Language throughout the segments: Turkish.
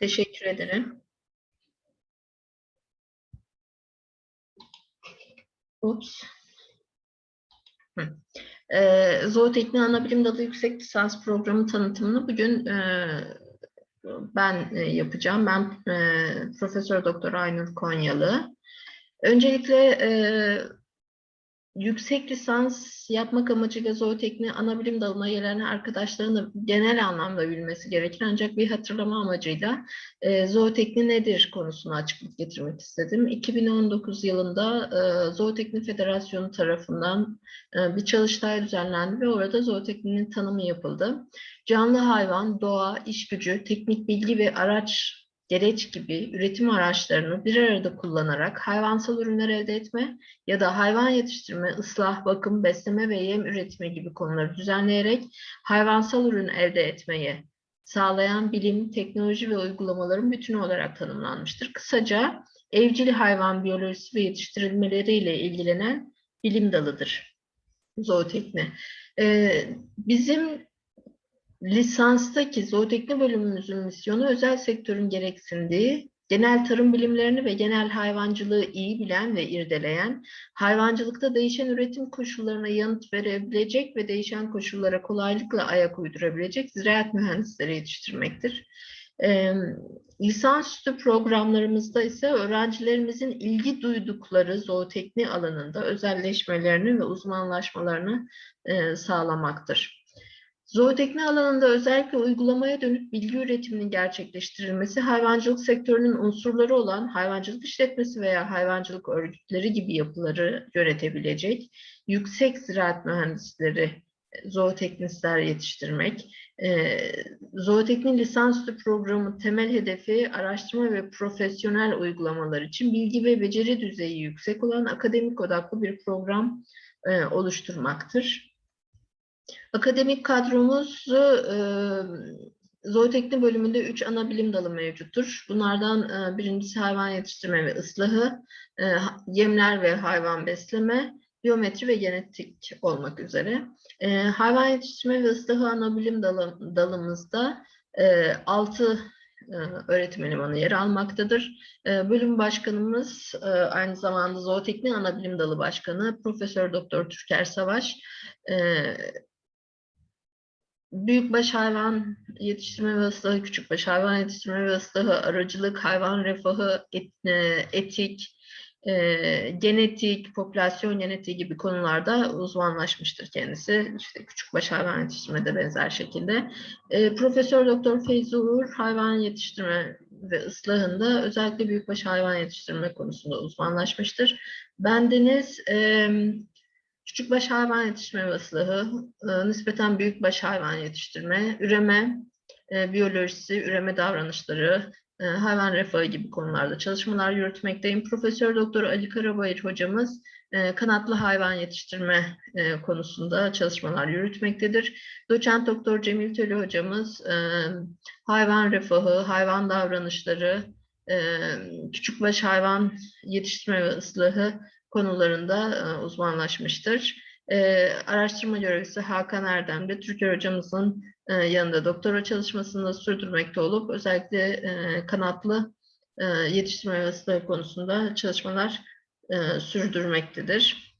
Teşekkür ederim. Ups. Hı. Ee, Zooteknik Anabilim Dalı Yüksek Lisans Programı tanıtımını bugün e, ben e, yapacağım. Ben e, Profesör Doktor Aynur Konyalı. Öncelikle e, yüksek lisans yapmak amacıyla zootekniği ana bilim dalına gelen arkadaşların da genel anlamda bilmesi gerekir. Ancak bir hatırlama amacıyla e, zootekni nedir konusuna açıklık getirmek istedim. 2019 yılında e, Zootekni Federasyonu tarafından e, bir çalıştay düzenlendi ve orada zootekninin tanımı yapıldı. Canlı hayvan, doğa, iş gücü, teknik bilgi ve araç gereç gibi üretim araçlarını bir arada kullanarak hayvansal ürünler elde etme ya da hayvan yetiştirme, ıslah, bakım, besleme ve yem üretimi gibi konuları düzenleyerek hayvansal ürün elde etmeyi sağlayan bilim, teknoloji ve uygulamaların bütünü olarak tanımlanmıştır. Kısaca evcil hayvan biyolojisi ve yetiştirilmeleriyle ilgilenen bilim dalıdır zootekni. Ee, bizim lisanstaki zootekni bölümümüzün misyonu özel sektörün gereksindiği, genel tarım bilimlerini ve genel hayvancılığı iyi bilen ve irdeleyen, hayvancılıkta değişen üretim koşullarına yanıt verebilecek ve değişen koşullara kolaylıkla ayak uydurabilecek ziraat mühendisleri yetiştirmektir. E, lisansüstü programlarımızda ise öğrencilerimizin ilgi duydukları zootekni alanında özelleşmelerini ve uzmanlaşmalarını e, sağlamaktır. Zootekni alanında özellikle uygulamaya dönük bilgi üretiminin gerçekleştirilmesi, hayvancılık sektörünün unsurları olan hayvancılık işletmesi veya hayvancılık örgütleri gibi yapıları yönetebilecek yüksek ziraat mühendisleri, zooteknistler yetiştirmek. E, zootekni lisansüstü programı temel hedefi araştırma ve profesyonel uygulamalar için bilgi ve beceri düzeyi yüksek olan akademik odaklı bir program e, oluşturmaktır. Akademik kadromuz e, zootekni bölümünde üç ana bilim dalı mevcuttur. Bunlardan e, birincisi hayvan yetiştirme ve ıslahı, e, yemler ve hayvan besleme, biyometri ve genetik olmak üzere. E, hayvan yetiştirme ve ıslahı ana bilim dalı, dalımızda e, altı e, öğretim elemanı yer almaktadır. Bölüm başkanımız aynı zamanda zootekni ana bilim dalı başkanı Profesör Doktor Türker Savaş. Büyükbaş hayvan yetiştirme ve ıslahı, küçükbaş hayvan yetiştirme ve ıslahı, aracılık, hayvan refahı, et, etik, e, genetik, popülasyon genetiği gibi konularda uzmanlaşmıştır kendisi. İşte küçükbaş hayvan yetiştirmede benzer şekilde. E, Profesör Doktor Feyzi Uğur hayvan yetiştirme ve ıslahında özellikle büyükbaş hayvan yetiştirme konusunda uzmanlaşmıştır. Bendeniz e, küçükbaş hayvan yetiştirme ıslahı, e, nispeten büyükbaş hayvan yetiştirme, üreme, e, biyolojisi, üreme davranışları, e, hayvan refahı gibi konularda çalışmalar yürütmekteyim. Profesör Doktor Ali Karabayır hocamız e, kanatlı hayvan yetiştirme konusunda çalışmalar yürütmektedir. Doçent Doktor Cemil Tölü hocamız hayvan refahı, hayvan davranışları, küçükbaş hayvan yetiştirme ve konularında uzmanlaşmıştır. Araştırma görevlisi Hakan Erdem de Türker hocamızın e, yanında doktora çalışmasını sürdürmekte olup özellikle e, kanatlı e, yetiştirme ve ıslah konusunda çalışmalar sürdürmektedir.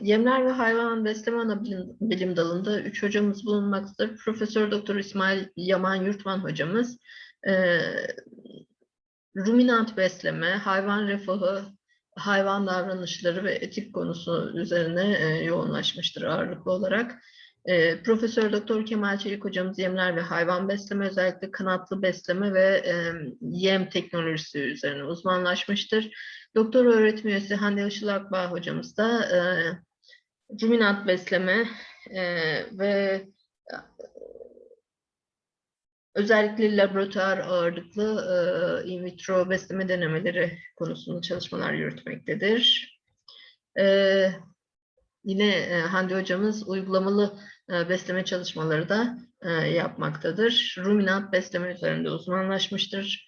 Yemler ve hayvan besleme ana bilim, bilim dalında üç hocamız bulunmaktadır. Profesör Doktor İsmail Yaman Yurtman hocamız ruminant besleme, hayvan refahı, hayvan davranışları ve etik konusu üzerine yoğunlaşmıştır ağırlıklı olarak. E, Profesör Doktor Kemal Çelik hocamız yemler ve hayvan besleme özellikle kanatlı besleme ve e, yem teknolojisi üzerine uzmanlaşmıştır. Doktor öğretim üyesi Hande Işıl Akbağ hocamız da e, ruminant besleme e, ve e, özellikle laboratuvar ağırlıklı e, in vitro besleme denemeleri konusunda çalışmalar yürütmektedir. E, yine e, Hande hocamız uygulamalı e, besleme çalışmaları da e, yapmaktadır. Ruminant besleme üzerinde uzmanlaşmıştır.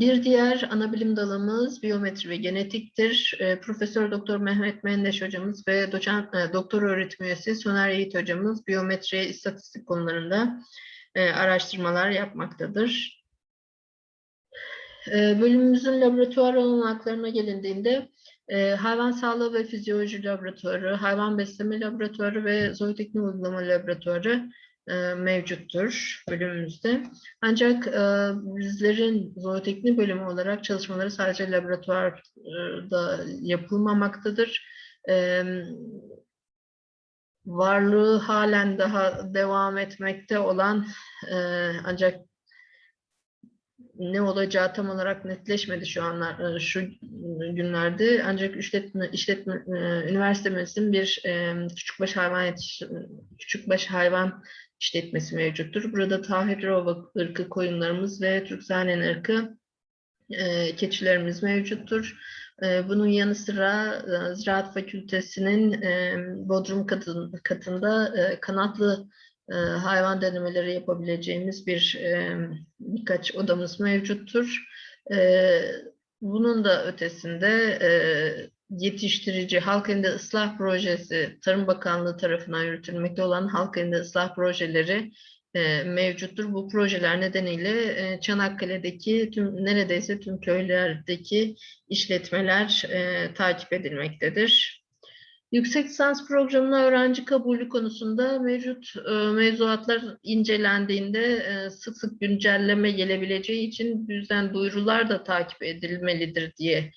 Bir diğer ana bilim dalımız biyometri ve genetiktir. Profesör Doktor Mehmet Mendeş hocamız ve doçent doktor öğretim üyesi Soner Yiğit hocamız biyometri istatistik konularında e, araştırmalar yapmaktadır. E, bölümümüzün laboratuvar olanaklarına gelindiğinde e, hayvan sağlığı ve fizyoloji laboratuvarı, hayvan besleme laboratuvarı ve zooteknik uygulama laboratuvarı mevcuttur bölümümüzde. Ancak bizlerin zooteknik bölümü olarak çalışmaları sadece laboratuvarda yapılmamaktadır. Varlığı halen daha devam etmekte olan e, ancak ne olacağı tam olarak netleşmedi şu anlar şu günlerde ancak işletme işletme üniversitemizin bir küçükbaş hayvan yetiş küçükbaş hayvan işletmesi mevcuttur. Burada Tahirova ırkı koyunlarımız ve Türksanen ırkı keçilerimiz mevcuttur. Bunun yanı sıra Ziraat Fakültesi'nin Bodrum katında kanatlı hayvan denemeleri yapabileceğimiz bir birkaç odamız mevcuttur. Bunun da ötesinde yetiştirici halk elinde ıslah projesi Tarım Bakanlığı tarafından yürütülmekte olan halk elinde ıslah projeleri mevcuttur. Bu projeler nedeniyle Çanakkale'deki tüm neredeyse tüm köylerdeki işletmeler takip edilmektedir. Yüksek lisans programına öğrenci kabulü konusunda mevcut e, mevzuatlar incelendiğinde e, sık sık güncelleme gelebileceği için yüzden duyurular da takip edilmelidir diye e,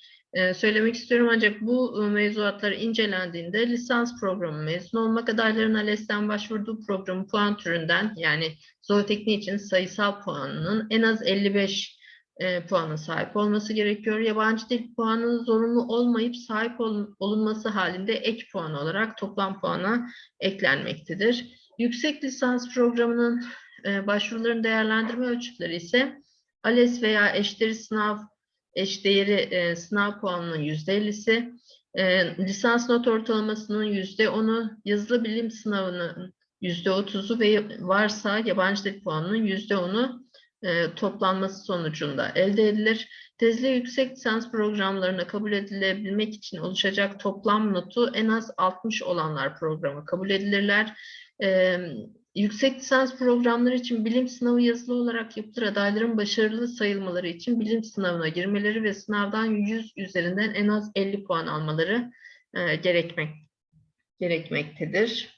söylemek istiyorum. Ancak bu e, mevzuatlar incelendiğinde lisans programı mezun olmak adaylarına LES'ten başvurduğu programın puan türünden yani zooteknik için sayısal puanının en az 55 e, puana sahip olması gerekiyor. Yabancı dil puanının zorunlu olmayıp sahip ol, olunması halinde ek puan olarak toplam puana eklenmektedir. Yüksek lisans programının e, başvuruların değerlendirme ölçütleri ise ALES veya eşdeğeri sınav eşdeğeri e, sınav puanının %50'si, e, lisans not ortalamasının %10'u, yazılı bilim sınavının %30'u ve varsa yabancı dil puanının %10'u e, toplanması sonucunda elde edilir. Tezli yüksek lisans programlarına kabul edilebilmek için oluşacak toplam notu en az 60 olanlar programa kabul edilirler. E, yüksek lisans programları için bilim sınavı yazılı olarak yapılır. Adayların başarılı sayılmaları için bilim sınavına girmeleri ve sınavdan 100 üzerinden en az 50 puan almaları e, gerekmek gerekmektedir.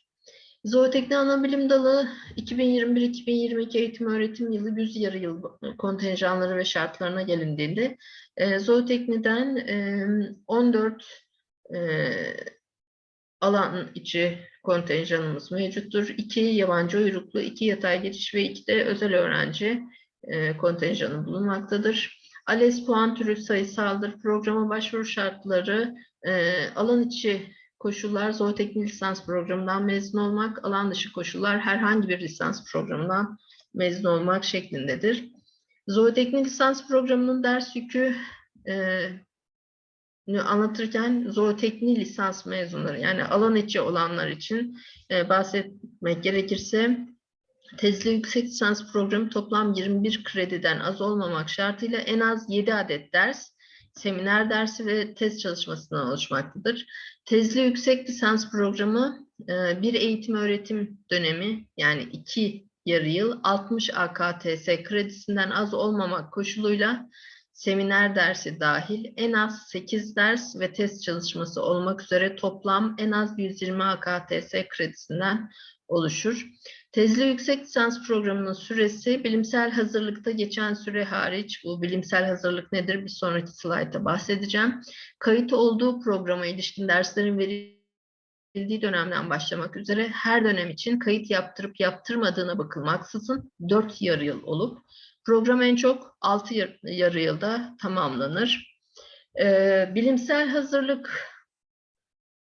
Zooteknik Anabilim Dalı 2021-2022 eğitim öğretim yılı 100 yarı yıl kontenjanları ve şartlarına gelindiğinde e, zootekniden e, 14 e, alan içi kontenjanımız mevcuttur. 2 yabancı uyruklu, 2 yatay geçiş ve 2 de özel öğrenci e, kontenjanı bulunmaktadır. ALES puan türü sayısaldır. Programa başvuru şartları e, alan içi koşullar zooteknik lisans programından mezun olmak, alan dışı koşullar herhangi bir lisans programından mezun olmak şeklindedir. Zooteknik lisans programının ders yükü e, anlatırken zooteknik lisans mezunları yani alan içi olanlar için e, bahsetmek gerekirse tezli yüksek lisans programı toplam 21 krediden az olmamak şartıyla en az 7 adet ders seminer dersi ve tez çalışmasından oluşmaktadır. Tezli yüksek lisans programı e, bir eğitim öğretim dönemi yani iki yarı yıl 60 AKTS kredisinden az olmamak koşuluyla seminer dersi dahil en az 8 ders ve test çalışması olmak üzere toplam en az 120 AKTS kredisinden oluşur. Tezli yüksek lisans programının süresi bilimsel hazırlıkta geçen süre hariç, bu bilimsel hazırlık nedir bir sonraki slaytta bahsedeceğim. Kayıt olduğu programa ilişkin derslerin verildiği dönemden başlamak üzere her dönem için kayıt yaptırıp yaptırmadığına bakılmaksızın 4 yarı yıl olup program en çok 6 yarı yılda tamamlanır. Ee, bilimsel hazırlık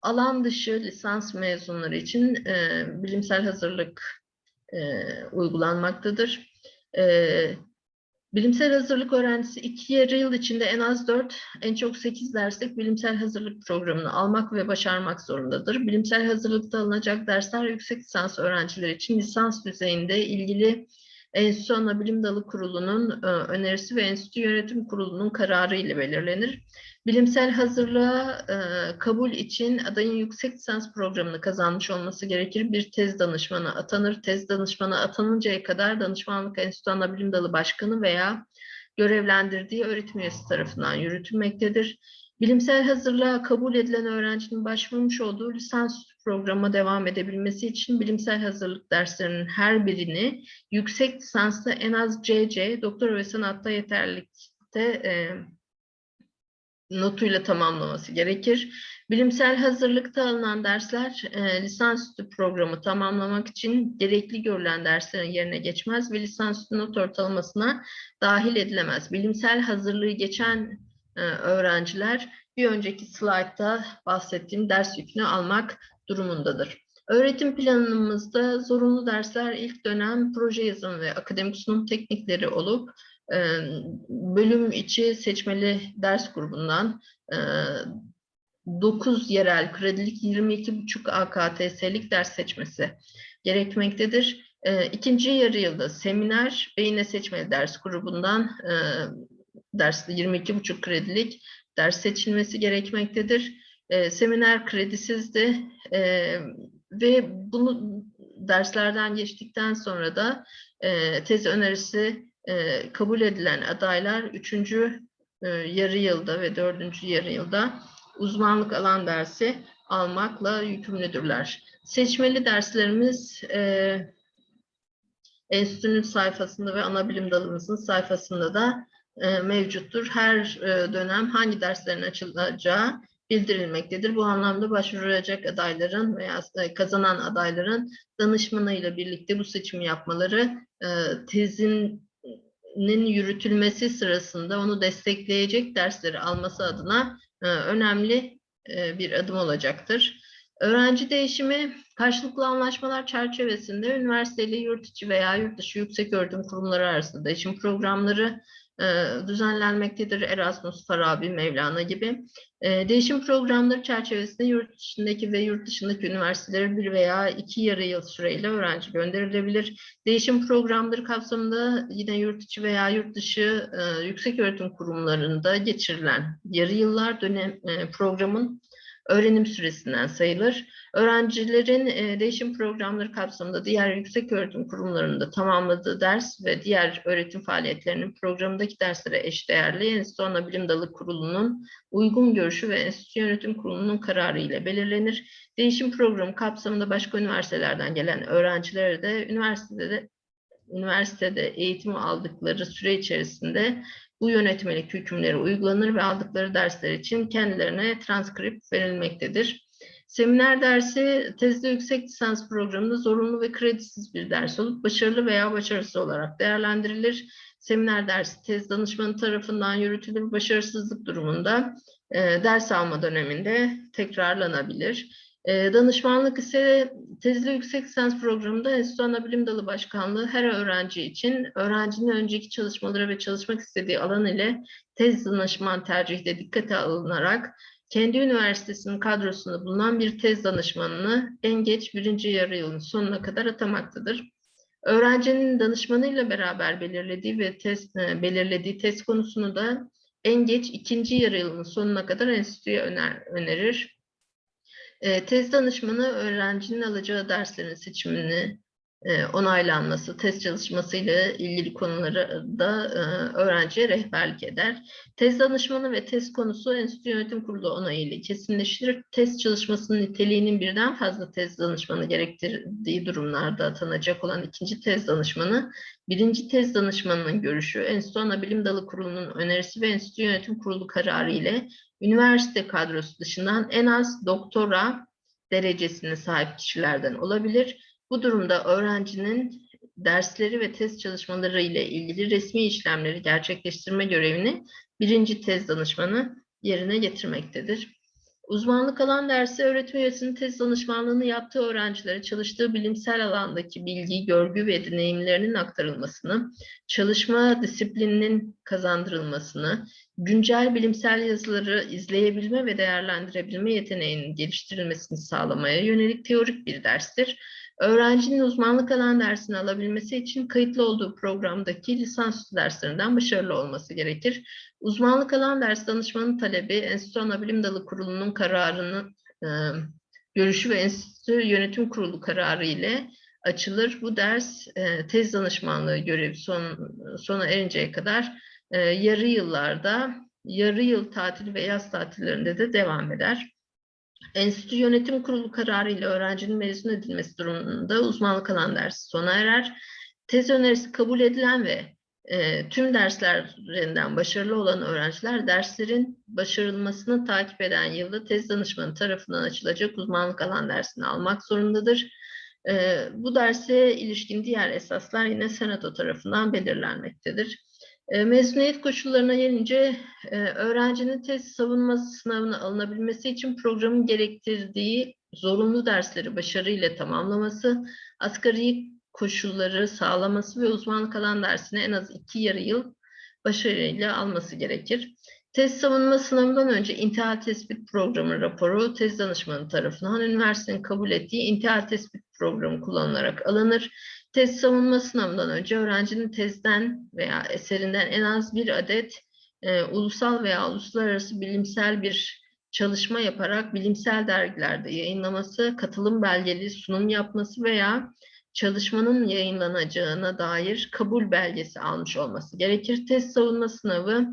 alan dışı lisans mezunları için e, bilimsel hazırlık e, uygulanmaktadır. E, bilimsel hazırlık öğrencisi iki yarı yıl içinde en az dört, en çok sekiz derslik bilimsel hazırlık programını almak ve başarmak zorundadır. Bilimsel hazırlıkta alınacak dersler yüksek lisans öğrencileri için lisans düzeyinde ilgili Enstitü Anabilim Dalı Kurulu'nun e, önerisi ve Enstitü Yönetim Kurulu'nun kararı ile belirlenir. Bilimsel hazırlığa e, kabul için adayın yüksek lisans programını kazanmış olması gerekir. Bir tez danışmanı atanır. Tez danışmanı atanıncaya kadar danışmanlık Enstitü Anabilim Dalı Başkanı veya görevlendirdiği öğretim üyesi tarafından yürütülmektedir. Bilimsel hazırlığa kabul edilen öğrencinin başvurmuş olduğu lisans programa devam edebilmesi için bilimsel hazırlık derslerinin her birini yüksek lisansta en az CC, doktora ve sanatta yeterlilikte e, notuyla tamamlaması gerekir. Bilimsel hazırlıkta alınan dersler e, lisansüstü programı tamamlamak için gerekli görülen derslerin yerine geçmez ve lisansüstü not ortalamasına dahil edilemez. Bilimsel hazırlığı geçen e, öğrenciler bir önceki slaytta bahsettiğim ders yükünü almak durumundadır. Öğretim planımızda zorunlu dersler ilk dönem proje yazımı ve akademik sunum teknikleri olup e, bölüm içi seçmeli ders grubundan 9 yerel kredilik 22,5 AKTS'lik ders seçmesi gerekmektedir. E, ikinci yarı yılda seminer ve yine seçmeli ders grubundan e, derste 22,5 kredilik ders seçilmesi gerekmektedir. E, seminer kredisizdi e, ve bunu derslerden geçtikten sonra da e, tez önerisi e, kabul edilen adaylar üçüncü e, yarı yılda ve dördüncü yarı yılda uzmanlık alan dersi almakla yükümlüdürler. Seçmeli derslerimiz e, enstitünün sayfasında ve ana bilim dalımızın sayfasında da e, mevcuttur. Her e, dönem hangi derslerin açılacağı bildirilmektedir. Bu anlamda başvuracak adayların veya e, kazanan adayların danışmanıyla birlikte bu seçimi yapmaları e, tezinin yürütülmesi sırasında onu destekleyecek dersleri alması adına e, önemli bir adım olacaktır. Öğrenci değişimi karşılıklı anlaşmalar çerçevesinde üniversiteli yurt içi veya yurt dışı yüksek öğretim kurumları arasında değişim programları düzenlenmektedir. Erasmus, Farabi, Mevlana gibi. E, değişim programları çerçevesinde yurt içindeki ve yurt dışındaki üniversitelere bir veya iki yarı yıl süreyle öğrenci gönderilebilir. Değişim programları kapsamında yine yurt içi veya yurt dışı e, yüksek öğretim kurumlarında geçirilen yarı yıllar dönem programın öğrenim süresinden sayılır. Öğrencilerin e, değişim programları kapsamında diğer yüksek öğretim kurumlarında tamamladığı ders ve diğer öğretim faaliyetlerinin programındaki derslere eşdeğerli Enstitü Ana Bilim Dalı Kurulu'nun uygun görüşü ve Enstitü Yönetim Kurulu'nun kararı ile belirlenir. Değişim programı kapsamında başka üniversitelerden gelen öğrencilere de üniversitede üniversitede eğitim aldıkları süre içerisinde bu yönetmelik hükümleri uygulanır ve aldıkları dersler için kendilerine transkript verilmektedir. Seminer dersi tezde yüksek lisans programında zorunlu ve kredisiz bir ders olup başarılı veya başarısız olarak değerlendirilir. Seminer dersi tez danışmanı tarafından yürütülür. Başarısızlık durumunda e, ders alma döneminde tekrarlanabilir. E, danışmanlık ise tezli yüksek lisans programında Enstitü Anabilim Dalı Başkanlığı her öğrenci için öğrencinin önceki çalışmaları ve çalışmak istediği alan ile tez danışman tercihte dikkate alınarak kendi üniversitesinin kadrosunda bulunan bir tez danışmanını en geç birinci yarı yılın sonuna kadar atamaktadır. Öğrencinin danışmanıyla beraber belirlediği ve test, e, belirlediği test konusunu da en geç ikinci yarı yılın sonuna kadar enstitüye öner, önerir. E, tez danışmanı öğrencinin alacağı derslerin seçimini e, onaylanması, test çalışmasıyla ilgili konuları da e, öğrenciye rehberlik eder. Tez danışmanı ve test konusu Enstitü Yönetim Kurulu onayıyla kesinleştirir. Test çalışmasının niteliğinin birden fazla tez danışmanı gerektirdiği durumlarda atanacak olan ikinci tez danışmanı, birinci tez danışmanının görüşü, Enstitü Anabilim Dalı Kurulu'nun önerisi ve Enstitü Yönetim Kurulu kararı ile üniversite kadrosu dışından en az doktora derecesine sahip kişilerden olabilir bu durumda öğrencinin dersleri ve test çalışmaları ile ilgili resmi işlemleri gerçekleştirme görevini birinci tez danışmanı yerine getirmektedir. Uzmanlık alan dersi öğretim üyesinin tez danışmanlığını yaptığı öğrencilere çalıştığı bilimsel alandaki bilgi, görgü ve deneyimlerinin aktarılmasını, çalışma disiplininin kazandırılmasını, güncel bilimsel yazıları izleyebilme ve değerlendirebilme yeteneğinin geliştirilmesini sağlamaya yönelik teorik bir derstir Öğrencinin uzmanlık alan dersini alabilmesi için kayıtlı olduğu programdaki lisansüstü derslerinden başarılı olması gerekir. Uzmanlık alan ders danışmanın talebi Enstitü Anabilim Dalı Kurulu'nun kararının e, görüşü ve enstitü yönetim kurulu kararı ile açılır. Bu ders e, tez danışmanlığı görevi son, sona erinceye kadar e, yarı yıllarda, yarı yıl tatili ve yaz tatillerinde de devam eder. Enstitü Yönetim Kurulu kararı ile öğrencinin mezun edilmesi durumunda uzmanlık alan dersi sona erer. Tez önerisi kabul edilen ve e, tüm derslerinden başarılı olan öğrenciler derslerin başarılmasını takip eden yılda tez danışmanı tarafından açılacak uzmanlık alan dersini almak zorundadır. E, bu derse ilişkin diğer esaslar yine senato tarafından belirlenmektedir. E, mezuniyet koşullarına gelince e, öğrencinin tez savunma sınavına alınabilmesi için programın gerektirdiği zorunlu dersleri başarıyla tamamlaması, asgari koşulları sağlaması ve uzmanlık alan dersini en az iki yarı yıl başarıyla alması gerekir. Tez savunma sınavından önce intihal tespit programı raporu tez danışmanı tarafından üniversitenin kabul ettiği intihal tespit programı kullanılarak alınır. Tez savunma sınavından önce öğrencinin tezden veya eserinden en az bir adet e, ulusal veya uluslararası bilimsel bir çalışma yaparak bilimsel dergilerde yayınlaması, katılım belgeli sunum yapması veya çalışmanın yayınlanacağına dair kabul belgesi almış olması gerekir. Tez savunma sınavı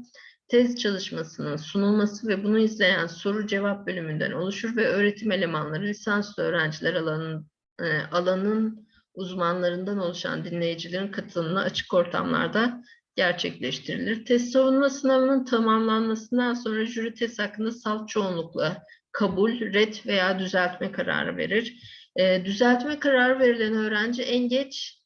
tez çalışmasının sunulması ve bunu izleyen soru cevap bölümünden oluşur ve öğretim elemanları lisanslı öğrenciler alanın, e, alanın uzmanlarından oluşan dinleyicilerin katılımına açık ortamlarda gerçekleştirilir. Test savunma sınavının tamamlanmasından sonra jüri test hakkında salt çoğunlukla kabul, red veya düzeltme kararı verir. E, düzeltme kararı verilen öğrenci en geç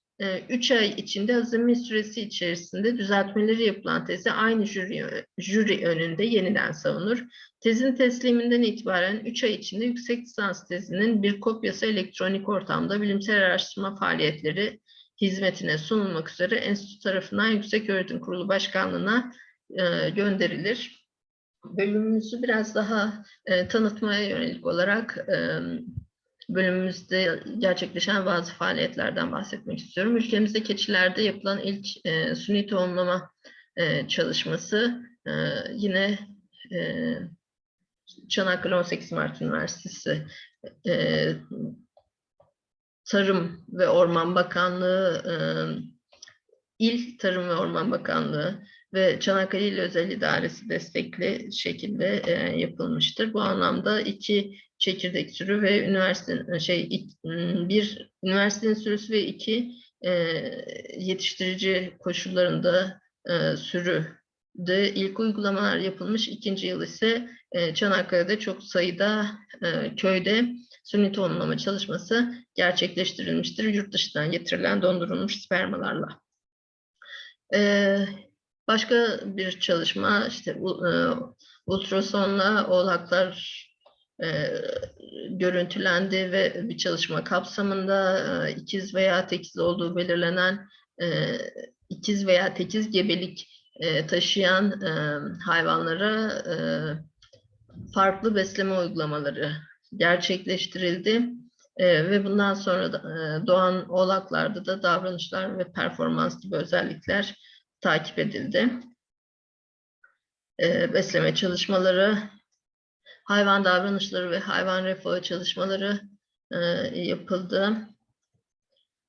3 ay içinde azami süresi içerisinde düzeltmeleri yapılan tezi aynı jüri, jüri önünde yeniden savunur. Tezin tesliminden itibaren 3 ay içinde yüksek lisans tezinin bir kopyası elektronik ortamda bilimsel araştırma faaliyetleri hizmetine sunulmak üzere enstitü tarafından Yüksek Öğretim Kurulu Başkanlığı'na e, gönderilir. Bölümümüzü biraz daha e, tanıtmaya yönelik olarak e, bölümümüzde gerçekleşen bazı faaliyetlerden bahsetmek istiyorum. Ülkemizde keçilerde yapılan ilk e, suni tohumlama e, çalışması e, yine e, Çanakkale 18 Mart Üniversitesi e, Tarım ve Orman Bakanlığı, e, İl Tarım ve Orman Bakanlığı ve Çanakkale İl Özel İdaresi destekli şekilde e, yapılmıştır. Bu anlamda iki çekirdek sürü ve üniversitenin şey bir üniversitenin sürüsü ve iki e, yetiştirici koşullarında e, sürü de ilk uygulamalar yapılmış. ikinci yıl ise e, Çanakkale'de çok sayıda e, köyde sünni tohumlama çalışması gerçekleştirilmiştir. Yurt dışından getirilen dondurulmuş spermalarla. E, başka bir çalışma işte e, ultrasonla oğlaklar e, görüntülendi ve bir çalışma kapsamında e, ikiz veya tekiz olduğu belirlenen e, ikiz veya tekiz gebelik e, taşıyan e, hayvanlara e, farklı besleme uygulamaları gerçekleştirildi. E, ve bundan sonra da, e, doğan oğlaklarda da davranışlar ve performans gibi özellikler takip edildi. E, besleme çalışmaları hayvan davranışları ve hayvan refahı çalışmaları e, yapıldı.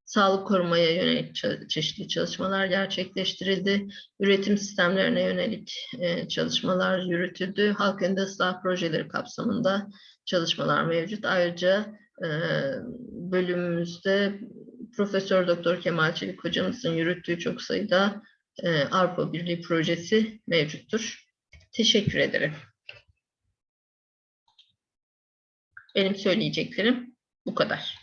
Sağlık korumaya yönelik çeşitli çalışmalar gerçekleştirildi. Üretim sistemlerine yönelik e, çalışmalar yürütüldü. Halk endüstri ıslah projeleri kapsamında çalışmalar mevcut. Ayrıca e, bölümümüzde Profesör Doktor Kemal Çelik hocamızın yürüttüğü çok sayıda e, Avrupa Birliği projesi mevcuttur. Teşekkür ederim. Benim söyleyeceklerim bu kadar.